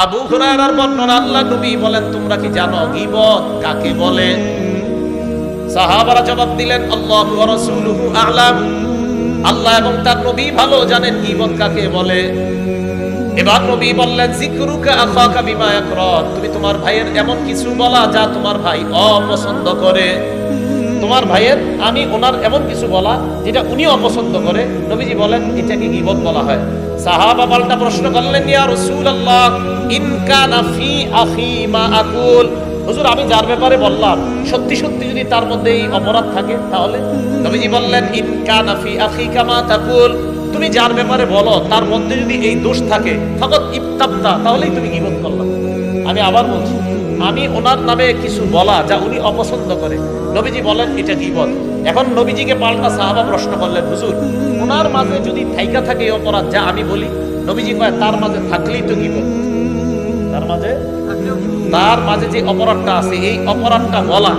আবু হুরায়রার বর্ণনা, আল্লাহ নবী বলেন, তোমরা কি জানো গীবত? কাকে বলে? সাহাবারা জবাব দিলেন, আল্লাহ ওয়া রাসূলুহু আ'লাম। আল্লাহ এবং তার নবী ভালো জানেন গীবত কাকে বলে। এবার নবী বললেন জিকরুকা আখাকা বিমা ইয়াকরাত তুমি তোমার ভাইয়ের এমন কিছু বলা যা তোমার ভাই অপছন্দ করে। তোমার ভাইয়ের, আমি ওনার এমন কিছু বলা যেটা উনি অপছন্দ করে। নবীজি বলেন, এটাকে গীবত বলা হয়। সাহাবা পাল্টা প্রশ্ন করলেন, ইয়া রাসূলুল্লাহ, ইন কানা ফি আখি মা আকুল? হুজুর, আমি যার ব্যাপারে বললাম, সত্যি সত্যি যদি তার মধ্যে এই অপরাধ থাকে, তাহলে? নবীজি বললেন, ইন কানা ফি আখি কামা তাকুল? তুমি যার ব্যাপারে বলো, তার মধ্যে যদি এই দোষ থাকে ফকত ইফতাপ্তা তাহলেই তুমি গিবত করলাম আমি আবার বলছি আমি ওনার নামে কিছু বলা যা উনি অপছন্দ করে। নবীজি বলেন এটা গীবত এখন নবীজিকে পাল্টা সাহাবা প্রশ্ন করলেন হুজুর ওনার মাঝে যদি থাইকা থাকে অপরাধ যা আমি বলি? নবীজি কয় তার মাঝে থাকলেই তো গীবত তার মাঝে? তার মাঝে যে অপরাধটা আছে এই অপরাধটা বলা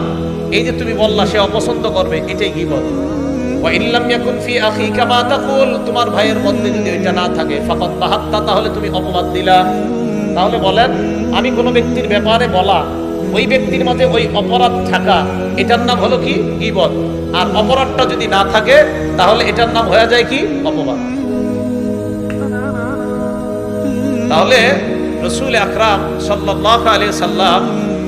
এই যে তুমি বললা সে অপছন্দ করবে এটাই গীবত তোমার ভাইয়ের মধ্যে যদি ওইটা না থাকে ফাকাত তাহাত্তা তাহলে তুমি অপবাদ দিলা। তাহলে বলেন, আমি কোনো ব্যক্তির ব্যাপারে বলা, ওই ব্যক্তির মাঝে ওই অপরাধ থাকা, এটার নাম হলো কি? গীবত। আর অপরাধটা যদি না থাকে, তাহলে এটার নাম হয়ে যায় কি? অপবাদ। তাহলে রসুল আকরাম সাল্লাহ আলী সাল্লাম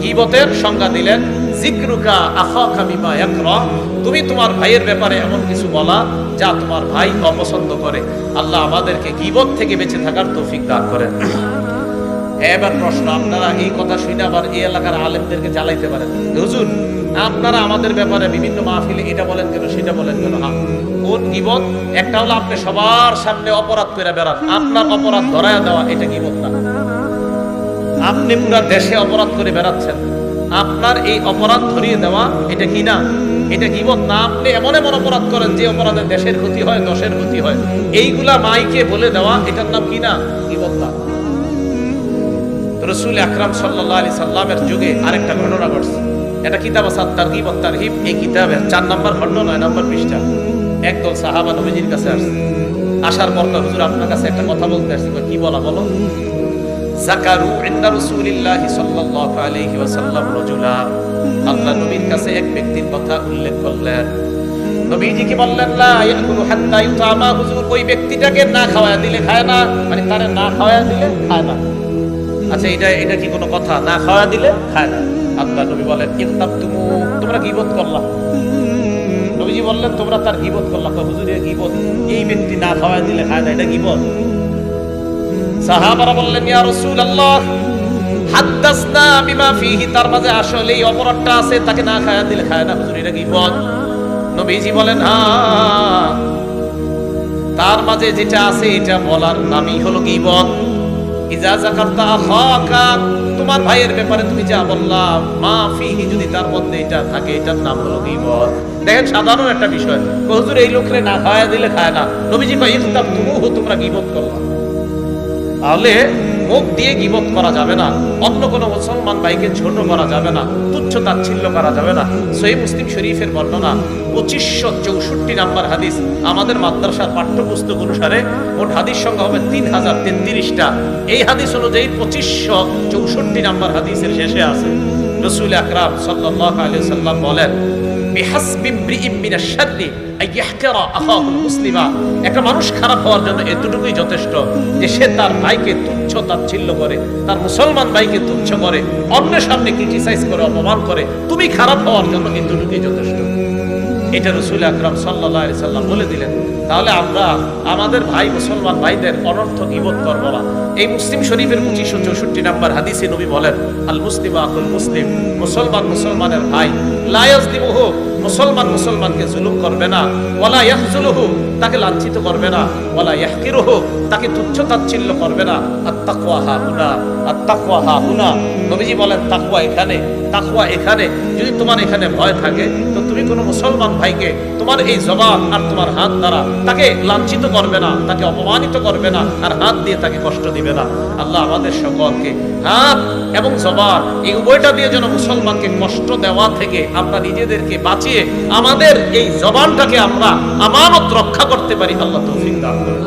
গিবতের সংজ্ঞা দিলেন জিক্রুকা আখাকা বিমা ইয়াকরা তুমি তোমার ভাইয়ের ব্যাপারে এমন কিছু বলা, যা তোমার ভাই অপছন্দ করে। আল্লাহ আমাদেরকে গিবত থেকে বেঁচে থাকার তৌফিক দান করেন। এবার প্রশ্ন, আপনারা এই কথা শুনে আবার এই এলাকার আলেমদেরকে জ্বালাইতে পারেন। হুজুর, আপনারা আমাদের ব্যাপারে বিভিন্ন মাহফিলে এটা বলেন কেন, সেটা বলেন কেন? হ্যাঁ কোন গিবত? একটা হলো আপনি সবার সামনে অপরাধ করে বেড়ান। আপনার অপরাধ ধরায় দেওয়া, এটা গিবত না। আপনি পুরা দেশে অপরাধ করে বেড়াচ্ছেন। আপনার এই অপরাধ ধরিয়ে দেওয়া, এটা কি না? এটা গিবত না? আপনি এমন এমন অপরাধ করেন যে অপরাধে দেশের ক্ষতি হয়, দশের ক্ষতি হয়। এইগুলা মাইকে বলে দেওয়া, এটার নাম কি না? গিবত না। রসুল আকরাম সাল্লাহ আলি সাল্লামের যুগে আরেকটা ঘটনা ঘটছে। এটা কিতাব আসাদ তারগিব ও তারহিব এই কিতাবের চার নম্বর খণ্ড, নয় নম্বর পৃষ্ঠা। একদল সাহাবা নবীজির কাছে আসছে। আসার পর হুজুর, আপনার কাছে একটা কথা বলতে আসছি। কি বলা, বলো? জাকারু ইন্দা রাসূলিল্লাহ সাল্লাল্লাহু আলাইহি ওয়াসাল্লাম রাজুলা। আল্লাহ নবীর কাছে এক ব্যক্তির কথা উল্লেখ করলেন। নবীজি কি বললেন, লা ইয়াকুলু হাত্তা ইউতামা। হুজুর, ওই ব্যক্তিটাকে না খাওয়া দিলে খায় না মানে তারে না খাওয়া দিলে খায় না। আচ্ছা এটা এটা কি কোনো কথা? না, খাওয়া দিলে খায় না। আল্লাহ নবী বলেন ইকতাব তুমু তোমরা গীবত করলা। নবীজি বললেন, তোমরা তার গীবত করলা। হুজুর গীবত, এই ব্যক্তি না খাওয়া দিলে খায় না, এটা গীবত। সাহাবারা বললেন, ইয়া হাদ্দাসনা বিমা ফিহি। তার মাঝে আসলে এই অপরাধটা আছে, তাকে না খাওয়া দিলে খায় না, হুজুর, এটা গীবত। নবীজি বলেন হ্যাঁ তার মাঝে যেটা আছে, এটা বলার নামই হলো গীবত। তোমার ভাইয়ের ব্যাপারে তুমি যা বললাম মা ফিহি যদি তার মধ্যে এটা থাকে, এটার নাম হলো গীবত। দেখেন, সাধারণ একটা বিষয়, হুজুর এই লোকরে না খাওয়া দিলে খায় না। নবীজি ভাই ইফতাব তোমরা কি করলা তাহলে মুখ দিয়ে গিবত করা যাবে না, অন্য কোনো মুসলমান ভাইকে ছোট করা যাবে না, তুচ্ছ তাচ্ছিল্য করা যাবে না। সহি মুসলিম শরীফের বর্ণনা, পঁচিশশো চৌষট্টি নাম্বার হাদিস আমাদের মাদ্রাসার পাঠ্যপুস্তক অনুসারে মোট হাদিস সংখ্যা হবে তিন হাজার তেত্রিশটা। এই হাদিস অনুযায়ী পঁচিশশো চৌষট্টি নাম্বার হাদিসের শেষে আছে। রসুল আকরাম সাল্লাহ আলী সাল্লাম বলেন বিহাসবি ইমরিইম মিনাশ শাররি আন ইয়াহকিরা আখাহুল মুসলিমা একটা মানুষ খারাপ হওয়ার জন্য এতটুকুই যথেষ্ট যে সে তার ভাইকে তুচ্ছ তাচ্ছিল্য করে, তার মুসলমান ভাইকে তুচ্ছ করে, অন্যের সামনে ক্রিটিসাইজ করে, অপমান করে, তুমি খারাপ হওয়ার জন্য এতটুকুই যথেষ্ট। এটা রসুল আকরাম সাল্লাহ সাল্লাম বলে দিলেন, তাহলে আমরা আমাদের ভাই মুসলমান ভাইদের অনর্থ গিবত করব না। এই মুসলিম শরীফের পঁচিশশো চৌষট্টি নাম্বার হাদিসে নবী বলেন আল মুসলিম আকুল মুসলিম, মুসলমান মুসলমানের ভাই লায়াজ দিবহ মুসলমান মুসলমানকে জুলুম করবে না। ওয়ালা ইয়াহজুলুহু, তাকে লাঞ্ছিত করবে না। ওয়ালা ইয়াহকিরুহু, তাকে তুচ্ছ তাচ্ছিল্য করবে না। আর তাকওয়া হা হুনা আর তাকওয়া হা হুনা নবীজি বলেন, তাকওয়া এখানে তাকওয়া এখানে। যদি তোমার এখানে ভয় থাকে, তো তুমি কোনো মুসলমান ভাইকে তোমার এই জবান আর তোমার হাত দ্বারা তাকে লাঞ্ছিত করবে না, তাকে অপমানিত করবে না, আর হাত দিয়ে তাকে কষ্ট দিবে না। আল্লাহ আমাদের সকলকে হাত এবং জবান এই উভয়টা দিয়ে যেন মুসলমানকে কষ্ট দেওয়া থেকে আমরা নিজেদেরকে বাঁচিয়ে আমাদের এই জবানটাকে আমরা আমানত রক্ষা করতে পারি। আল্লাহ তৌফিক দান করুন।